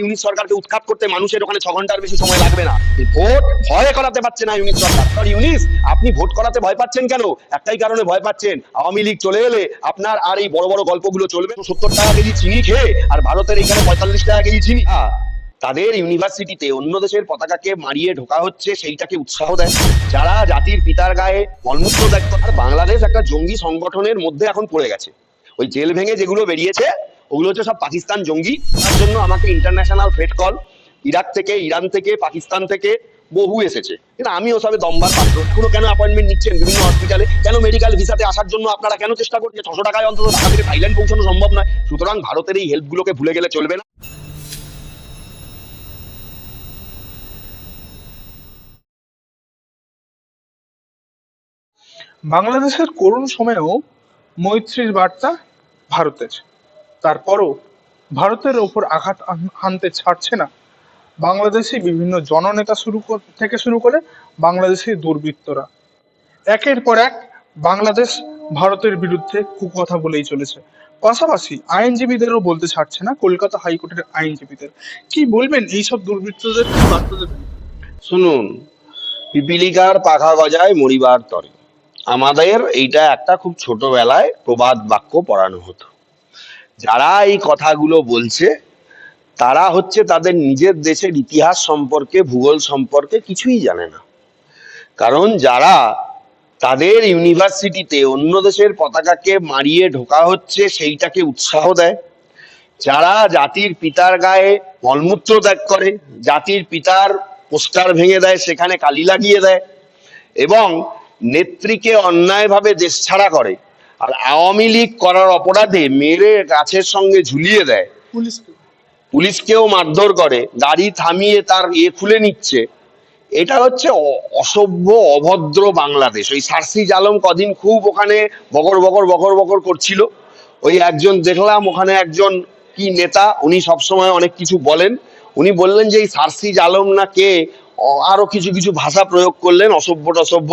Unit সরকারকে উৎখাত করতে মানুষের ওখানে ছ ঘণ্টার বেশি সময় লাগবে না। ভোট ভয় করাতে পারছে না ইউনিট সরকার। ইউনিস, আপনি ভোট করাতে ভয় পাচ্ছেন কেন? একটাই কারণে ভয় পাচ্ছেন, আওয়ামী লীগ চলে এলে আপনার আর এই বড় বড় গল্পগুলো চলবে। সত্তর টাকা কেজি চিনি খেয়ে আর ভারতের এখানে পঁয়তাল্লিশ টাকা কেজি চিনি। তাদের ইউনিভার্সিটিতে অন্য দেশের পতাকাকে মারিয়ে ঢোকা হচ্ছে, সেইটাকে উৎসাহ দেয়। যারা জাতির পিতার গায়ে মলমূত্র দায়িত্ব আর বাংলাদেশ একটা জঙ্গি সংগঠনের মধ্যে এখন পড়ে গেছে। ওই জেল ভেঙে যেগুলো বেরিয়েছে ওগুলো হচ্ছে সব পাকিস্তান জঙ্গি। তার জন্য আমাকে ইন্টারন্যাশনাল ফ্রেড কল ইরাক থেকে, ইরান থেকে, পাকিস্তান থেকে বহু এসেছে। কিন্তু আমি ওসবে দমবার পাত্র কোনো কেন অ্যাপয়েন্টমেন্ট নিচ্ছেন বিভিন্ন হসপিটালে কেন মেডিকেল ভিসাতে আসার জন্য আপনারা কেন চেষ্টা করছেন? ছশো টাকায় অন্তত ঢাকা থেকে থাইল্যান্ড পৌঁছানো সম্ভব নয়। সুতরাং ভারতের এই হেল্পগুলোকে ভুলে গেলে চলবে না। বাংলাদেশের করুণ সময়েও মৈত্রীর বার্তা ভারতের। তারপরও ভারতের ওপর আঘাত হানতে ছাড়ছে না। বাংলাদেশি বিভিন্ন জননেতা শুরু থেকে শুরু করে বাংলাদেশি দুর্বৃত্তরা। একের পর এক বাংলাদেশ ভারতের বিরুদ্ধে কুকথা বলেই চলেছে। পাশাপাশি আইনজীবীদেরও বলতে ছাড়ছে না, কলকাতা হাইকোর্টের আইনজীবীদের। কি বলবেন এইসব দুর্বৃত্তদের বার্তা দেবেন শুনুন পিপিলিকার পাখা গজায় মরিবার তরে। আমাদের এইটা একটা খুব ছোটবেলায় প্রবাদ বাক্য পড়ানো হতো। যারা এই কথাগুলো বলছে, তারা হচ্ছে তাদের নিজের দেশের ইতিহাস সম্পর্কে, ভূগোল সম্পর্কে কিছুই জানে না। কারণ যারা তাদের ইউনিভার্সিটিতে অন্য দেশের পতাকাকে মারিয়ে ঢোকা হচ্ছে, সেইটাকে উৎসাহ দেয়। যারা জাতির পিতার গায়ে মলমূত্র ত্যাগ করে, জাতির পিতার পোস্টার ভেঙে দেয়, সেখানে কালি লাগিয়ে দেয় এবং নেত্রীকে অন্যায়ভাবে দেশ ছাড়া করে আর আওয়ামী লীগ করার অপরাধে মেরে গাছের সঙ্গে ঝুলিয়ে দেয়। পুলিশকে। পুলিশকেও মারধর করে গাড়ি থামিয়ে তার ইয়ে খুলে নিচ্ছে। এটা হচ্ছে অসভ্য অভদ্র বাংলাদেশ। ওই সার্সি জালম কদিন খুব ওখানে বকর বকর বকর বকর করছিল। ওই একজন দেখলাম ওখানে একজন কি নেতা উনি সবসময় অনেক কিছু বলেন। উনি বললেন যে এই সার্সি জালম না কে? আরও কিছু কিছু ভাষা প্রয়োগ করলেন অসভ্য টসভ্য।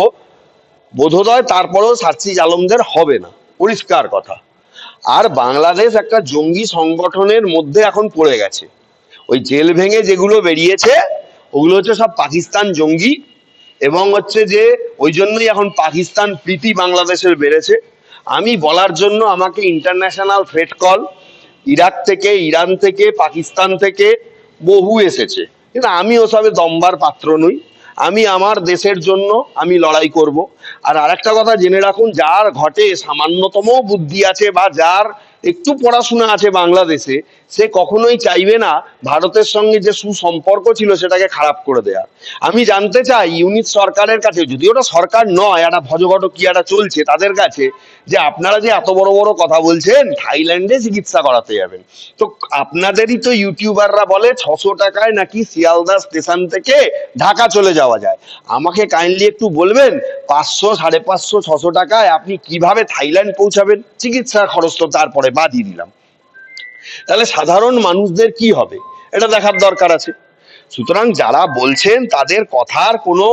বোধোদয় তারপরেও সার্সি জালমদের হবে না। পরিষ্কার কথা। আর বাংলাদেশ একটা জঙ্গি সংগঠনের মধ্যে এখন পড়ে গেছে। ওই জেল ভেঙে যেগুলো বেরিয়েছে, ওগুলো হচ্ছে সব পাকিস্তান জঙ্গি এবং হচ্ছে যে ওই জন্যই এখন পাকিস্তান প্রীতি বাংলাদেশের বেড়েছে। আমি বলার জন্য আমাকে ইন্টারন্যাশনাল ফ্রেড কল ইরাক থেকে, ইরান থেকে, পাকিস্তান থেকে বহু এসেছে। কিন্তু আমি ওসবে দম্বার পাত্র নই। আমি আমার দেশের জন্য আমি লড়াই করব। আর আরেকটা কথা জেনে রাখুন, যার ঘটে সামান্যতম বুদ্ধি আছে বা যার একটু পড়াশোনা আছে বাংলাদেশে, সে কখনোই চাইবে না ভারতের সঙ্গে যে সুসম্পর্ক ছিল সেটাকে খারাপ করে দেয়া। আমি জানতে চাই, ইউনিট সরকারের কাছে, যদি ওটা সরকার নয়, একটা ভজঘট কি একটা চলছে তাদের কাছে, যে আপনারা যে এত বড় বড় কথা বলছেন, থাইল্যান্ডে চিকিৎসা করাতে যাবেন। তো আপনাদেরই তো ইউটিউবাররা বলে, ছশো টাকায় নাকি শিয়ালদা স্টেশন থেকে ঢাকা চলে যাওয়া যায়। আমাকে কাইন্ডলি একটু বলবেন, পাঁচশো, সাড়ে পাঁচশো, ছশো টাকায় আপনি কীভাবে থাইল্যান্ড পৌঁছাবেন? চিকিৎসার খরচ তো তারপরে বাদই দিলাম। তাহলে সাধারণ মানুষদের কি হবে? এটা দেখার দরকার আছে। সুতরাং যারা বলছেন তাদের কথার কোনো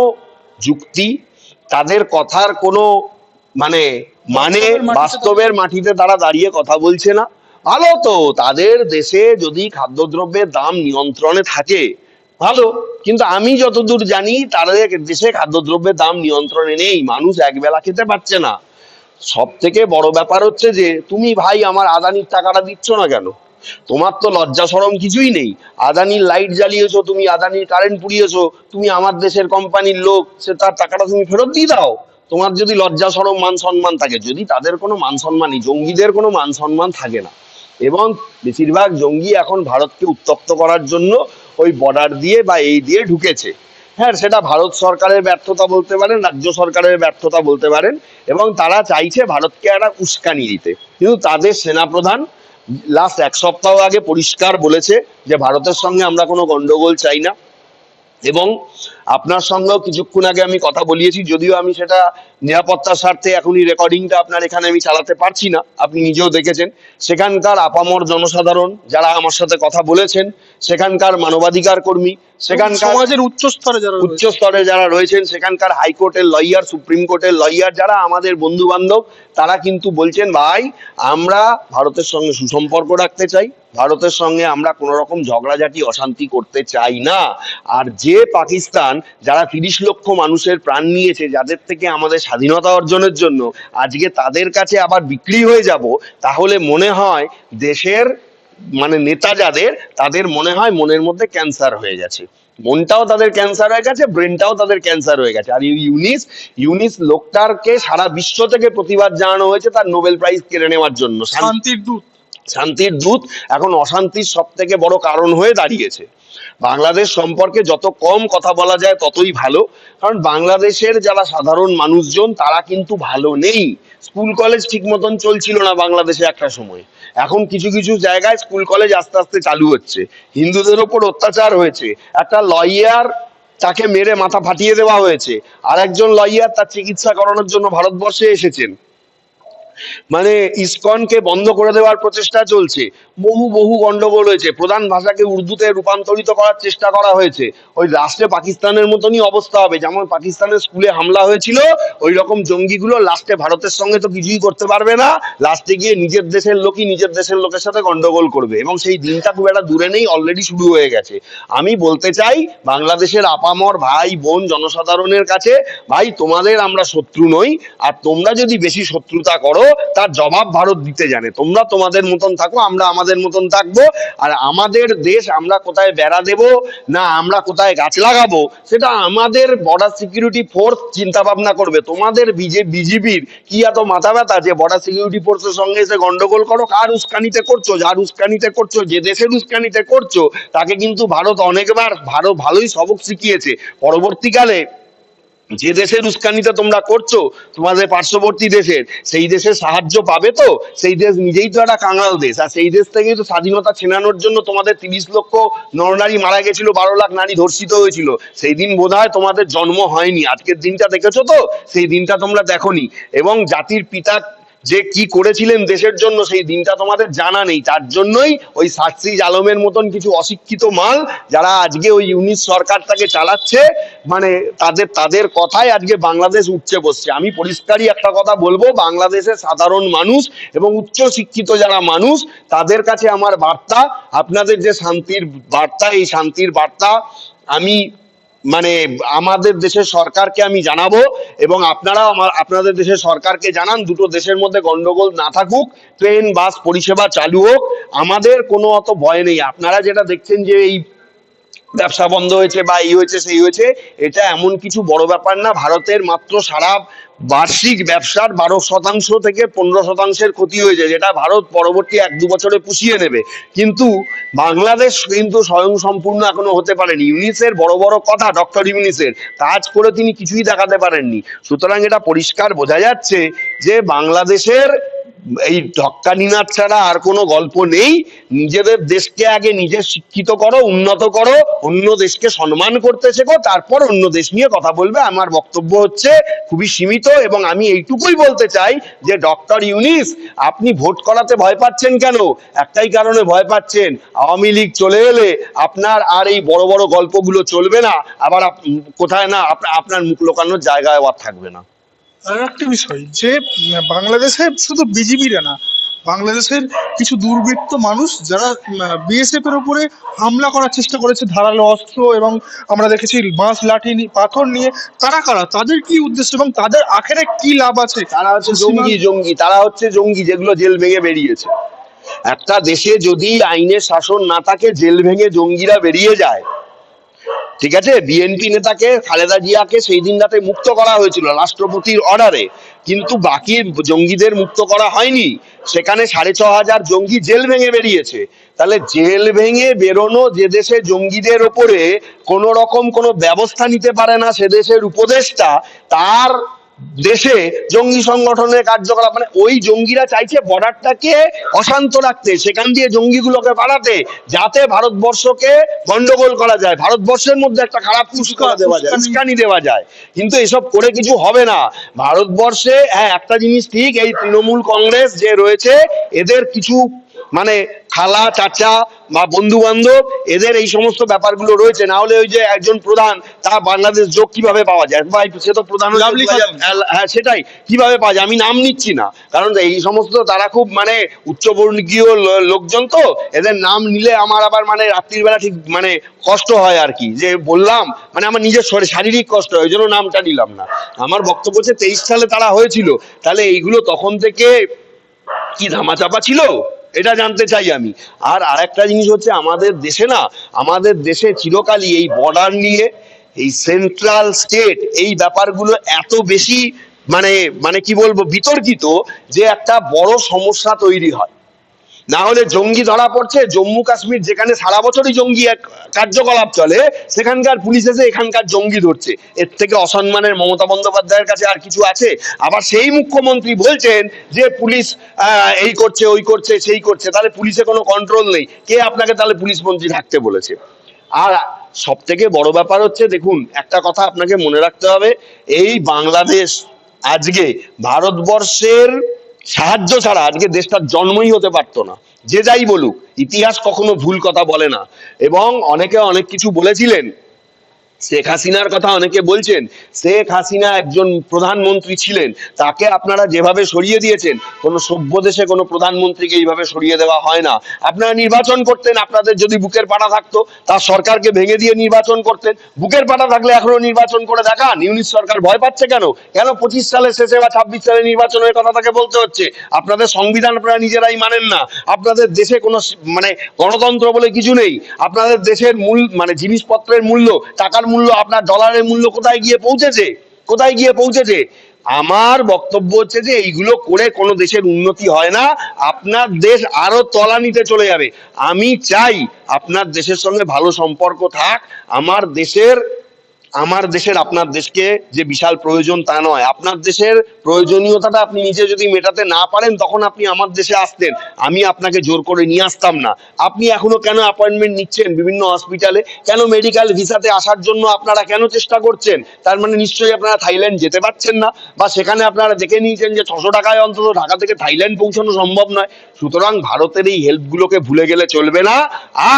যুক্তি তাদের কথার কোনো মানে মানে বাস্তবের মাটিতে বাস্তবের মাটিতে তারা দাঁড়িয়ে কথা বলছে না। ভালো তো তাদের দেশে যদি খাদ্যদ্রব্যের দাম নিয়ন্ত্রণে থাকে ভালো। কিন্তু আমি যতদূর জানি তাদের দেশে খাদ্যদ্রব্যের দাম নিয়ন্ত্রণে নেই। মানুষ একবেলা খেতে পারছে না। সব থেকে বড় ব্যাপার হচ্ছে যে, তুমি ভাই আমার আদানির টাকাটা দিচ্ছ না কেন? তোমার তো লজ্জা সরম কিছুই নেই। আদানির লাইট জ্বালিয়েছো, তুমি আদানির কারেন্ট পুড়িয়েছো, তুমি আমার দেশের কোম্পানির লোক, সে তার টাকাটা তুমি ফেরত দিয়ে দাও। তোমার যদি লজ্জা সরম, মান সম্মান থাকে, যদি তাদের কোনো মান সম্মানই, জঙ্গিদের কোনো মান সম্মান থাকে না। এবং বেশিরভাগ জঙ্গি এখন ভারতকে উত্তপ্ত করার জন্য ওই বর্ডার দিয়ে বা এই দিয়ে ঢুকেছে। হ্যাঁ সেটা ভারত সরকারের ব্যর্থতা বলতে পারেন, রাজ্য সরকারের ব্যর্থতা বলতে পারেন, এবং তারা চাইছে ভারতকে একটা উস্কানি দিতে। কিন্তু তাদের সেনাপ্রধান লাস্ট এক সপ্তাহ আগে পরিষ্কার বলেছে যে, ভারতের সঙ্গে আমরা কোনো গন্ডগোল চাই না, এবং আপনার সঙ্গেও কিছুক্ষণ আগে আমি কথা বলিয়েছি যদিও আমি সেটা নিরাপত্তার স্বার্থে এখনই রেকর্ডিংটা আপনার এখানে আমি চালাতে পারছি না আপনি নিজেও দেখেছেন। সেখানকার আপামর জনসাধারণ যারা আমার সাথে কথা বলেছেন সেখানকার মানবাধিকার কর্মী সেখানকার সমাজের উচ্চ স্তরে যারা উচ্চ স্তরে যারা রয়েছেন সেখানকার হাইকোর্টের লয়ার সুপ্রিম কোর্টের লয়ার যারা আমাদের বন্ধু বান্ধব তারা কিন্তু বলছেন ভাই আমরা ভারতের সঙ্গে সুসম্পর্ক রাখতে চাই ভারতের সঙ্গে আমরা কোনো রকম ঝগড়াঝাটি অশান্তি করতে চাই না। আর যে পাকিস্তান যারা তিরিশ লক্ষ মানুষের প্রাণ নিয়েছে যাদের থেকে আমাদের স্বাধীনতা অর্জনের জন্য আজকে তাদের কাছে আবার বিক্রি হয়ে যাব তাহলে মনে হয় দেশের মানে নেতা যাদের তাদের মনে হয় মনের মধ্যে ক্যান্সার হয়ে গেছে। মনটাও তাদের ক্যান্সার হয়ে গেছে ব্রেনটাও তাদের ক্যান্সার হয়ে গেছে। আর ইউনিস ইউনিস লোকটারকে সারা বিশ্ব থেকে প্রতিবাদ জানানো হয়েছে তার নোবেল প্রাইজ কেড়ে নেওয়ার জন্য। শান্তির দূত। শান্তির দূত এখন অশান্তির সব থেকে বড় কারণ হয়ে দাঁড়িয়েছে। বাংলাদেশ সম্পর্কে যত কম কথা বলা যায় ততই ভালো। কারণ বাংলাদেশের যারা সাধারণ মানুষজন, তারা কিন্তু ভালো নেই। স্কুল, কলেজ ঠিক মতন চলছিল না বাংলাদেশে একটা সময়। এখন কিছু কিছু জায়গায় স্কুল, কলেজ আস্তে আস্তে চালু হচ্ছে। হিন্দুদের ওপর অত্যাচার হয়েছে। একটা লয়ার তাকে মেরে মাথা ফাটিয়ে দেওয়া হয়েছে। আর একজন লয়ার তার চিকিৎসা করানোর জন্য ভারতবর্ষে এসেছেন। মানে ইসকনকে বন্ধ করে দেওয়ার প্রচেষ্টা চলছে। বহু বহু গন্ডগোল হয়েছে। প্রধান ভাষাকে উর্দুতে রূপান্তরিত করার চেষ্টা করা হয়েছে। ওই লাস্টে পাকিস্তানের মতনই অবস্থা হবে। যেমন পাকিস্তানের স্কুলে হামলা হয়েছিল, ওই রকম জঙ্গিগুলো লাস্টে ভারতের সঙ্গে তো কিছুই করতে পারবে না। লাস্টে গিয়ে নিজের দেশের লোকই নিজের দেশের লোকের সাথে গন্ডগোল করবে। এবং সেই দিনটা খুব একটা দূরে নেই অলরেডি শুরু হয়ে গেছে। আমি বলতে চাই, বাংলাদেশের আপামর ভাই, বোন, জনসাধারণের কাছে, ভাই, তোমাদের আমরা শত্রু নই। আর তোমরা যদি বেশি শত্রুতা করো তার জবাব ভারত দিতে জানে। তোমরা তোমাদের মতন থাকো, আমরা আমাদের মতন থাকব। আর আমাদের দেশ আমরা কোথায় বেড়া দেব, না আমরা কোথায় গাছ লাগাবো, সেটা আমাদের বর্ডার সিকিউরিটি ফোর্স চিন্তা ভাবনা করবে। তোমাদের বিজে বিজিবির কি এত মাথা ব্যথা যে বর্ডার সিকিউরিটি ফোর্সের সঙ্গে এসে গন্ডগোল করো? কার উস্কানিতে করছ? যার উস্কানিতে করছ? যে দেশের উস্কানিতে করছ? তাকে কিন্তু ভারত অনেকবার ভারত ভালোই সবক শিখিয়েছে। পরবর্তীকালে যে দেশের উস্কানিটা তোমরা করছ, তোমাদের পার্শ্ববর্তী দেশের, সেই দেশের সাহায্য পাবে তো? সেই দেশ নিজেই তো একটা কাঙাল দেশ, আর সেই দেশ থেকেই তো স্বাধীনতা ছেনানোর জন্য তোমাদের তিরিশ লক্ষ নরনারী মারা গেছিল, বারো লাখ নারী ধর্ষিত হয়েছিল। সেই দিন বোধ হয় তোমাদের জন্ম হয়নি। আজকের দিনটা দেখেছ তো? সেই দিনটা তোমরা দেখোনি। এবং জাতির পিতা যে কি করেছিলেন দেশের জন্য সেই দিনটা তোমাদের জানা নেই। তার জন্যই ওই সার্সিজ আলমের মতন কিছু অশিক্ষিত মাল যারা আজকে ওই ইউনিট সরকারটাকে চালাচ্ছে মানে তাদের তাদের কথায় আজকে বাংলাদেশ উঠছে বসছে। আমি পরিষ্কারই একটা কথা বলব, বাংলাদেশের সাধারণ মানুষ এবং উচ্চ শিক্ষিত যারা মানুষ, তাদের কাছে আমার বার্তা। আপনাদের যে শান্তির বার্তা, এই শান্তির বার্তা, আমি মানে আমাদের দেশের সরকারকে আমি জানাব এবং আপনারাও আমার, আপনাদের দেশের সরকারকে জানান, দুটো দেশের মধ্যে গন্ডগোল না থাকুক, ট্রেন, বাস, পরিষেবা চালু হোক, আমাদের কোনো অত ভয় নেই। আপনারা যেটা দেখছেন যে এই ব্যবসা বন্ধ হয়েছে বা এই হয়েছে, সেই হয়েছে, এটা এমন কিছু বড় ব্যাপার না। ভারতের মাত্র সারা বার্ষিক ব্যবসার বারো শতাংশ থেকে পনেরো শতাংশের ক্ষতি হয়েছে, যেটা ভারত পরবর্তী এক দু বছরে পুষিয়ে নেবে। কিন্তু বাংলাদেশ কিন্তু স্বয়ং সম্পূর্ণ এখনও হতে পারেনি। ইউনিসের বড় বড় কথা, ডক্টর ইউনিসের কাজ করে তিনি কিছুই দেখাতে পারেননি। সুতরাং এটা পরিষ্কার বোঝা যাচ্ছে যে বাংলাদেশের এই ঢক্কানিনাথ ছাড়া আর কোনো গল্প নেই। নিজেদের দেশকে আগে নিজে শিক্ষিত করো, উন্নত করো, অন্য দেশকে সম্মান করতে শেখো, তারপর অন্য দেশ নিয়ে কথা বলবে। আমার বক্তব্য হচ্ছে খুবই সীমিত এবং আমি এইটুকুই বলতে চাই যে, ডক্টর ইউনিস, আপনি ভোট করাতে ভয় পাচ্ছেন কেন? একটাই কারণে ভয় পাচ্ছেন। আওয়ামী লীগ চলে এলে আপনার আর এই বড় বড় গল্পগুলো চলবে না। আবার কোথায় না আপনার মুখ লোকানোর জায়গায় আর থাকবে না। আর একটা বিষয় যে বাংলাদেশে শুধু বিজিবিরা না বাংলাদেশের কিছু দুর্বৃত্ত মানুষ যারা বিএসএফ এর উপরে হামলা করার চেষ্টা করেছে ধারালো অস্ত্র এবং আমরা দেখেছি বাঁশ লাঠি পাথর নিয়ে তারা কারা? তাদের কি উদ্দেশ্য এবং তাদের আখেরে কি লাভ আছে? তারা হচ্ছে জঙ্গি জঙ্গি তারা হচ্ছে জঙ্গি যেগুলো জেল ভেঙে বেরিয়েছে। একটা দেশে যদি আইনের শাসন না থাকে জেল ভেঙে জঙ্গিরা বেরিয়ে যায় ঠিক আছে? বিএনপি নেতাকে খালেদা জিয়াকে সেই দিন রাতে মুক্ত করা হয়েছিল রাষ্ট্রপতির অর্ডারে। কিন্তু বাকি জঙ্গিদের মুক্ত করা হয়নি। সেখানে সাড়ে ছ হাজার জঙ্গি জেল ভেঙে বেরিয়েছে। তাহলে জেল ভেঙে বেরোনো যে দেশে জঙ্গিদের ওপরে কোনো রকম কোনো ব্যবস্থা নিতে পারে না সে দেশের উপদেষ্টা, তার দেশে জঙ্গি সংগঠনের কার্যকলাপ মানে ওই জঙ্গিরা চাইছে বর্ডারটাকে অশান্ত রাখতে সেখান দিয়ে জঙ্গিগুলোকে বাড়াতে যাতে ভারতবর্ষকে গন্ডগোল করা যায়। ভারতবর্ষের মধ্যে একটা খারাপ পুষ্করা দেওয়া যায় উস্কানি। উস্কানি দেওয়া যায়। কিন্তু এসব করে কিছু হবে না। ভারতবর্ষে হ্যাঁ একটা জিনিস ঠিক এই তৃণমূল কংগ্রেস যে রয়েছে এদের কিছু মানে খালা চাচা বা বন্ধু বান্ধব এদের এই সমস্ত ব্যাপারগুলো রয়েছে। না হলে ওই যে একজন প্রধান তা বাংলাদেশ যোগ কীভাবে পাওয়া যায়? ভাই সে তো প্রধান 2000 হ্যাঁ সেটাই। কীভাবে পাওয়া যায়? আমি নাম নিচ্ছি না। কারণ এই সমস্ত তারা খুব মানে উচ্চবর্গীয় লোকজন তো এদের নাম নিলে আমার আবার মানে রাত্রির বেলা ঠিক মানে কষ্ট হয় আর কি। যে বললাম মানে আমার নিজের শরীর শারীরিক কষ্ট হয় ওই জন্য নামটা নিলাম না। আমার বক্তব্য হচ্ছে তেইশ সালে তারা হয়েছিল। তাহলে এইগুলো তখন থেকে কি ধামাচাপা ছিল? এটা জানতে চাই আমি। আর আরেকটা জিনিস হচ্ছে, আমাদের দেশে না, আমাদের দেশে চিরকালই এই বর্ডার নিয়ে, এই সেন্ট্রাল স্টেট এই ব্যাপারগুলো এত বেশি মানে মানে কি বলব, বিতর্কিত যে একটা বড় সমস্যা তৈরি হয়। না হলে জঙ্গি ধরা পড়ছে, জম্মু কাশ্মীর যেখানে সারা বছরই জঙ্গি কার্যকলাপ চলে, সেখানকার পুলিশ এসে এখানকার জঙ্গি ধরছে। এর থেকে অসম্মানের মমতা বন্দ্যোপাধ্যায়ের কাছে আর কিছু আছে? আবার সেই মুখ্যমন্ত্রী বলছেন যে পুলিশ এই করছে, ওই করছে, সেই করছে, তাহলে পুলিশে কোনো কন্ট্রোল নেই। কে আপনাকে তাহলে পুলিশ মন্ত্রী থাকতে বলেছে? আর সব থেকে বড় ব্যাপার হচ্ছে, দেখুন, একটা কথা আপনাকে মনে রাখতে হবে, এই বাংলাদেশ আজকে ভারতবর্ষের সাহায্য ছাড়া আজকে দেশটার জন্মই হতে পারতো না। যে যাই বলুক, ইতিহাস কখনো ভুল কথা বলে না। এবং অনেকে অনেক কিছু বলেছিলেন শেখ হাসিনার কথা অনেকে বলছেন, শেখ হাসিনা একজন প্রধানমন্ত্রী ছিলেন, তাকে আপনারা যেভাবে সরিয়ে দিয়েছেন, কোনো সভ্য দেশে কোনো প্রধানমন্ত্রীকে এইভাবে সরিয়ে দেওয়া হয় না। আপনারা নির্বাচন করতেন, আপনাদের যদি বুকের পাটা থাকতো, তার সরকারকে ভেঙে দিয়ে নির্বাচন করতেন। বুকের পাটা থাকলে এখনও নির্বাচন করে দেখান ইউনিট সরকার ভয় পাচ্ছে কেন? কেন পঁচিশ সালে, শেষে বা ছাব্বিশ সালে নির্বাচনের কথা তাকে বলতে হচ্ছে? আপনাদের সংবিধান আপনারা নিজেরাই মানেন না। আপনাদের দেশে কোনো মানে গণতন্ত্র বলে কিছু নেই। আপনাদের দেশের মূল মানে জিনিসপত্রের মূল্য, টাকার মূল্য, আপনার ডলারের মূল্য কোথায় গিয়ে পৌঁছেছে? কোথায় গিয়ে পৌঁছেছে? আমার বক্তব্য হচ্ছে যে, এইগুলো করে কোনো দেশের উন্নতি হয় না। আপনার দেশ আরও তলানিতে চলে যাবে। আমি চাই আপনার দেশের সঙ্গে ভালো সম্পর্ক থাক। আমার দেশের আমার দেশের আপনার দেশকে যে বিশাল প্রয়োজন তা নয়। আপনার দেশের প্রয়োজনীয়তাটা আপনি নিজে যদি মেটাতে না পারেন, তখন আপনি আমার দেশে আসতেন। আমি আপনাকে জোর করে নিয়ে আসতাম না। আপনি এখনও কেন অ্যাপয়েন্টমেন্ট নিচ্ছেন বিভিন্ন হসপিটালে কেন মেডিকেল ভিসাতে আসার জন্য আপনারা কেন চেষ্টা করছেন? তার মানে নিশ্চয়ই আপনারা থাইল্যান্ড যেতে পারছেন না, বা সেখানে আপনারা দেখে নিয়েছেন যে ছশো টাকায় অন্তত ঢাকা থেকে থাইল্যান্ড পৌঁছানো সম্ভব নয়। সুতরাং ভারতের এই হেল্পগুলোকে ভুলে গেলে চলবে না।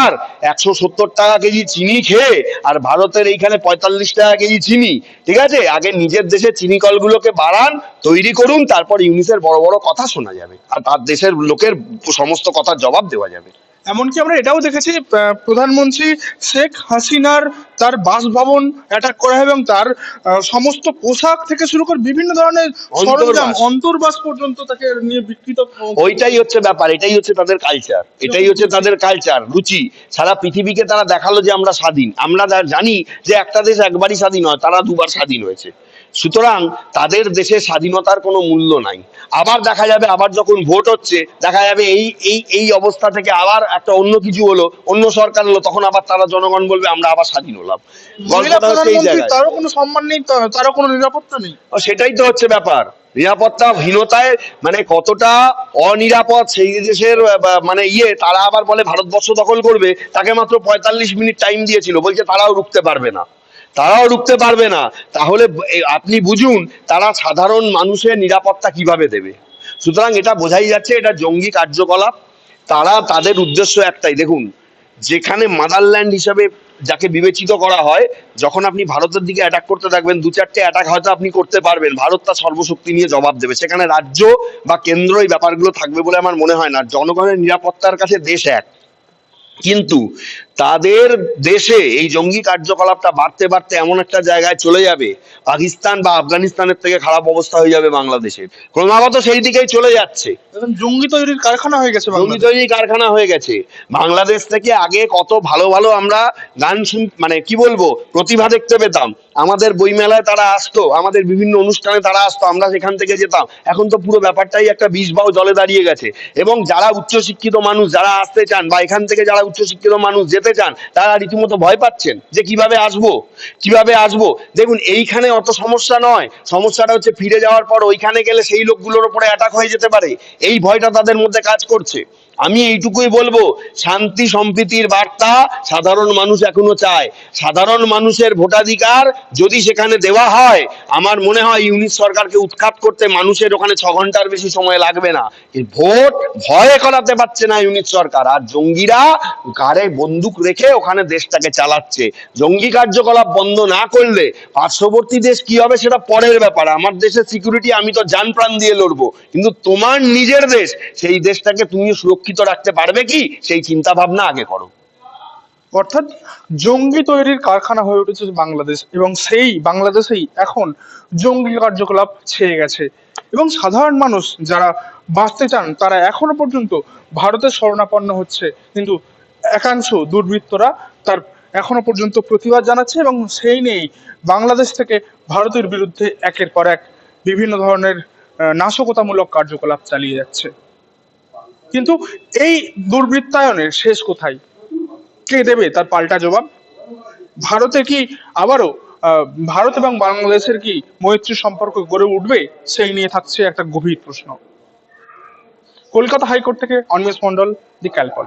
আর একশো সত্তর টাকা কেজি চিনি খেয়ে, আর ভারতের এইখানে পঁয়তাল্লিশ টাকা কেজি চিনি, ঠিক আছে? আগে নিজের দেশে চিনি কলগুলোকে বাড়ান, তৈরি করুন, তারপর ইউনিসের বড় বড় কথা শোনা যাবে। আর তার দেশের লোকের সমস্ত কথার জবাব দেওয়া যাবে। এমনকি আমরা এটাও দেখেছি প্রধানমন্ত্রী শেখ হাসিনার তার বাসভবন অ্যাটাক করা হয় এবং তার সমস্ত পোশাক থেকে শুরু করে বিভিন্ন ধরনের সরঞ্জাম অন্তর্বাস। পর্যন্ত তাকে নিয়ে বিকৃত ওইটাই হচ্ছে ব্যাপার এটাই হচ্ছে তাদের কালচার এটাই হচ্ছে তাদের কালচার রুচি। সারা পৃথিবীকে তারা দেখাল যে আমরা স্বাধীন। আমরা জানি যে একটা দেশ একবারই স্বাধীন হয় তারা দুবার স্বাধীন হয়েছে। সুতরাং তাদের দেশে স্বাধীনতার কোনো মূল্য নাই। আবার দেখা যাবে আবার যখন ভোট হচ্ছে দেখা যাবে এই এই এই অবস্থা থেকে আবার একটা অন্য কিছু হলো অন্য সরকার হলো তখন আবার তারা জনগণ বলবে আমরা আবার স্বাধীন হলাম। তারও কোনো সম্মান নেই তারও কোনো নিরাপত্তা নেই। সেটাই তো হচ্ছে ব্যাপার। নিরাপত্তাহীনতায় মানে কতটা অনিরাপদ সেই দেশের মানে ইয়ে তারা আবার বলে ভারতবর্ষ দখল করবে তাকে মাত্র পঁয়তাল্লিশ মিনিট টাইম দিয়েছিল বলছে তারাও রুখতে পারবে না। তারাও রুখতে পারবে না। তাহলে আপনি বুঝুন, তারা সাধারণ মানুষের নিরাপত্তা কীভাবে দেবে? সুতরাং এটা বোঝাই যাচ্ছে, এটা জঙ্গি কার্যকলাপ। তারা তাদের উদ্দেশ্য একটাই। দেখুন, যেখানে মাদারল্যান্ড হিসাবে যাকে বিবেচিত করা হয়, যখন আপনি ভারতের দিকে অ্যাটাক করতে থাকবেন, দু চারটে অ্যাটাক হয়তো আপনি করতে পারবেন। ভারত তার সর্বশক্তি নিয়ে জবাব দেবে। সেখানে রাজ্য বা কেন্দ্র এই ব্যাপারগুলো থাকবে বলে আমার মনে হয় না। জনগণের নিরাপত্তার কাছে দেশ এক। কিন্তু তাদের দেশে এই জঙ্গি কার্যকলাপটা বাড়তে বাড়তে এমন একটা জায়গায় চলে যাবে পাকিস্তান বা আফগানিস্তানের থেকে খারাপ অবস্থা হয়ে যাবে বাংলাদেশের। ক্রমাগত সেই দিকেই চলে যাচ্ছে। জঙ্গি তৈরির কারখানা হয়ে গেছে জমি বাংলাদেশ। তৈরি কারখানা হয়ে গেছে। বাংলাদেশ থেকে আগে কত ভালো ভালো আমরা গান শুন মানে কি বলব প্রতিভা দেখতে পেতাম। আমাদের বইমেলায় তারা আসতো আমাদের বিভিন্ন অনুষ্ঠানে তারা আসতো আমরা সেখান থেকে যেতাম। এখন তো পুরো ব্যাপারটাই একটা বিষ বাও জলে দাঁড়িয়ে গেছে। এবং যারা উচ্চশিক্ষিত মানুষ যারা আসতে চান বা এখান থেকে যারা উচ্চশিক্ষিত মানুষ যেতে যেতে চান তারা রীতিমতো ভয় পাচ্ছেন যে কীভাবে আসব কীভাবে আসব। দেখুন, এইখানে অত সমস্যা নয়। সমস্যাটা হচ্ছে ফিরে যাওয়ার পর ওইখানে গেলে সেই লোকগুলোর উপরে অ্যাটাক হয়ে যেতে পারে। এই ভয়টা তাদের মধ্যে কাজ করছে। আমি এইটুকুই বলব, শান্তি সম্প্রীতির বার্তা সাধারণ মানুষ এখনও চায়। সাধারণ মানুষের ভোটাধিকার যদি সেখানে দেওয়া হয়, আমার মনে হয় ইউনিট সরকারকে উৎখাত করতে মানুষের ওখানে ছ ঘণ্টার বেশি সময় লাগবে না। ভোট ভয়ে করাতে পারছে না ইউনিট সরকার। আর জঙ্গিরা গাড়ে বন্দুক রেখে ওখানে দেশটাকে চালাচ্ছে। জঙ্গি কার্যকলাপ বন্ধ না করলে পার্শ্ববর্তী দেশ কি হবে সেটা পরের ব্যাপার। আমার দেশের সিকিউরিটি আমি তো জান প্রাণ দিয়ে লড়বো। কিন্তু তোমার নিজের দেশ, সেই দেশটাকে তুমি সুরক্ষিত রাখতে পারবে কি? সেই চিন্তা ভাবনা আগে করো। অর্থাৎ জঙ্গি তৈরির কারখানা হয়ে উঠেছে বাংলাদেশ এবং সেই বাংলাদেশেই এখন জঙ্গি কার্যকলাপ ছেয়ে গেছে। এবং সাধারণ মানুষ যারা বাঁচতে চান, তারা এখনও পর্যন্ত ভারতের শরণাপন্ন হচ্ছে। কিন্তু একাংশ দুর্বৃত্তরা তার এখনও পর্যন্ত প্রতিবাদ জানাচ্ছে এবং সেই নেই বাংলাদেশ থেকে ভারতের বিরুদ্ধে একের পর এক বিভিন্ন ধরনের নাশকতামূলক কার্যকলাপ চালিয়ে যাচ্ছে। কিন্তু এই দুর্বৃত্তায়নের শেষ কোথায়? কে দেবে তার পাল্টা জবাব? ভারতে কি আবারও ভারত এবং বাংলাদেশের কি মৈত্রী সম্পর্ক গড়ে উঠবে? সেই নিয়ে থাকছে একটা গভীর প্রশ্ন। কলকাতা হাইকোর্ট থেকে অনিমেষ মন্ডল দি ক্যালপল।